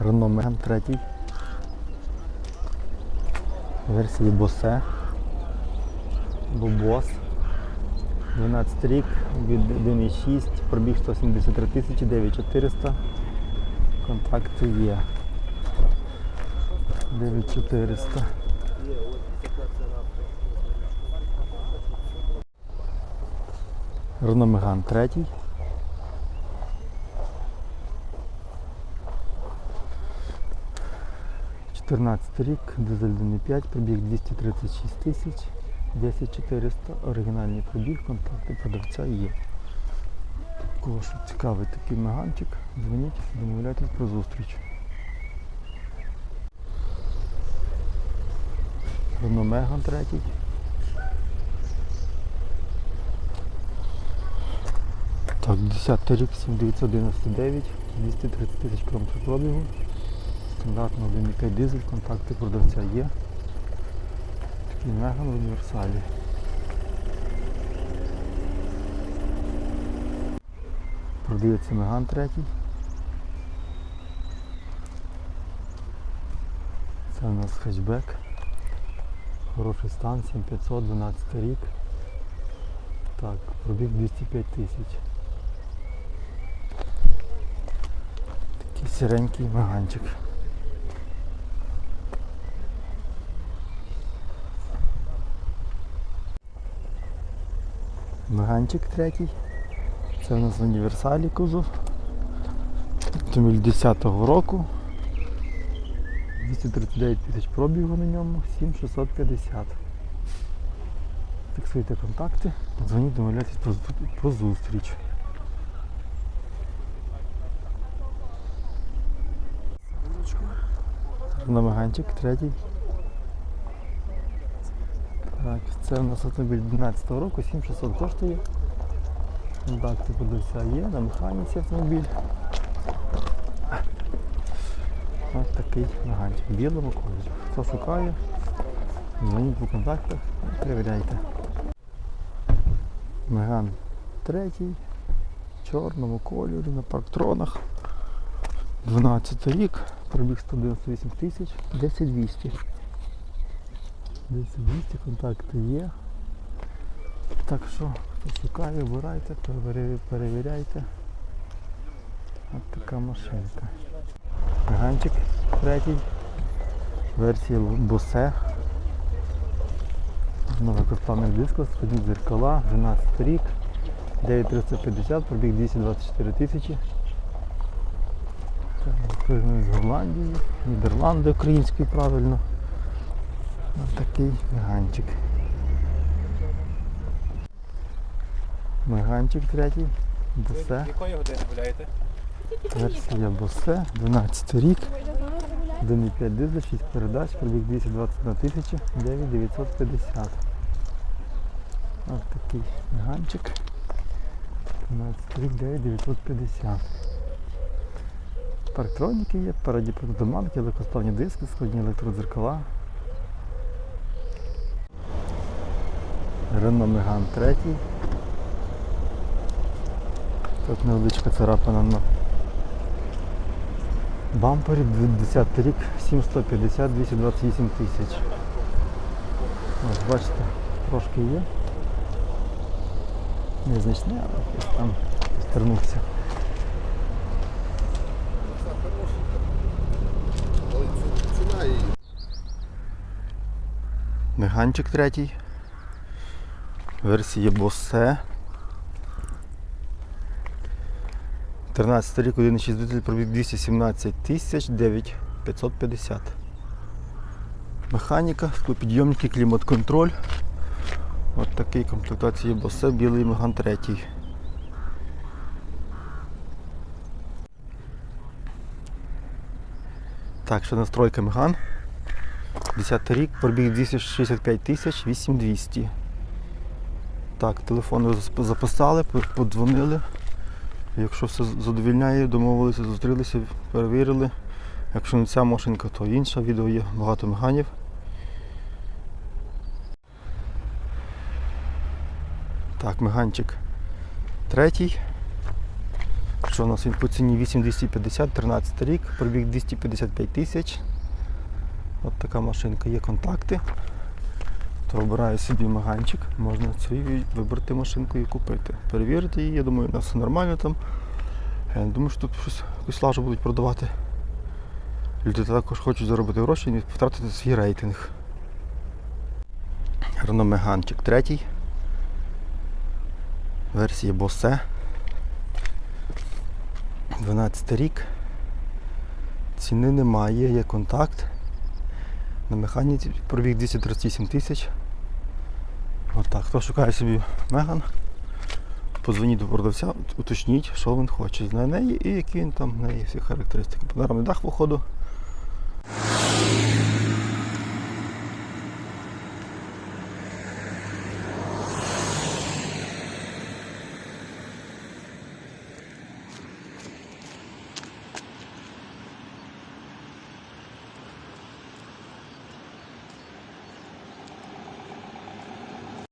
Renault Megane 3. Версії Bose. Бобос. 12 рік, від 1.6, пробіг 173 тисячі, 9400. Контакти є. 9400. Renault Megane 3. Чотирнадцятий рік, дизель 1.5, пробіг 236 тисяч, 10400, оригінальний пробіг, контакти продавця є. Кого що цікавий такий меганчик, дзвоніть, домовляйтесь про зустріч. Renault Megane 3. Так, 10 рік, 7999, 230 тисяч кілометрів пробігу. Стандартно 1,5 дизель, контакти продавця є. Такий меган в універсалі. Продається меган третій. Це у нас хетчбек. Хороший стан, 7500, 12 рік. Так, пробіг 205 тисяч. Такий сіренький меганчик. Меганчик третій. Це у нас універсалі кузов. Автомобіль 10-го року. 239 тисяч пробігу на ньому, 7650. Фіксуйте контакти, дзвоніть, домовляйтесь про, про зустріч. Намаганчик третій. Так, це у нас автомобіль 12 року, 7600 коштує. Так, Контакти подився є, на механіці автомобіль. Ось такий наганчик в білому кольорі. Хто шукає, дзвоніть по контактах, перевіряйте. Меган третій, чорному кольорі на парктронах. 12 рік, пробіг 198 тисяч, 10200. 10200, контакти є. Так що, хто шукає, обирайте, перевіряйте. Ось така машинка. Ганчик третій. Версія Bose. Новий костовний дискос, сходні дзеркала, 12 рік, 9350, пробіг 224 тисячі. З Голландії, Нідерланди український правильно. Ось такий меганчик. Меганчик третій. Bose. Якої години гуляєте? Версія Bose, 12 рік. 1,5 дизель, 6 передач, пробіг 221 тисяча, 9950. Ось такий ганчик. 12 рік, 9950. Парктроніки є, переді автоматики, легкосплавні диски, сходні електродзеркала. Renault Megane 3. Тут невеличка царапина на бампері 10 рік 750 228 тисяч. Ось бачите, трошки є. Незначне, але десь там стернувся. Меганчик третій. Версія Bose. 13 рік 1,6 дизель пробіг 217 тисяч 9550. Механіка, склопідйомники, клімат-контроль. От такий комплектації Bose, білий Меган третій. Так, що настройка Меган. 10 рік, пробіг 265 тисяч 8200. Так, телефон записали, подзвонили. Якщо все задовільняє, домовилися, зустрілися, перевірили. Якщо не ця машинка, то інша. Відео є багато меганів. Так, меганчик третій. Що у нас він по ціні 8250, 13 рік, пробіг 255 тисяч. От така машинка, є контакти. То обираю собі маганчик, можна цю вибрати машинку і купити. Перевірити її, я думаю, у нас все нормально там. Я не думаю, що тут щось якусь лажу будуть продавати. Люди також хочуть заробити гроші і втратити свій рейтинг. Рено Меганчик третій. Версія Bose. 12 рік. Ціни немає, є контакт. На механіці пробіг 238 тисяч. Отак. Хто шукає собі Меган, подзвоніть до продавця, уточніть, що він хоче на неї і які він там в неї всі характеристики. Панорамний дах, походу.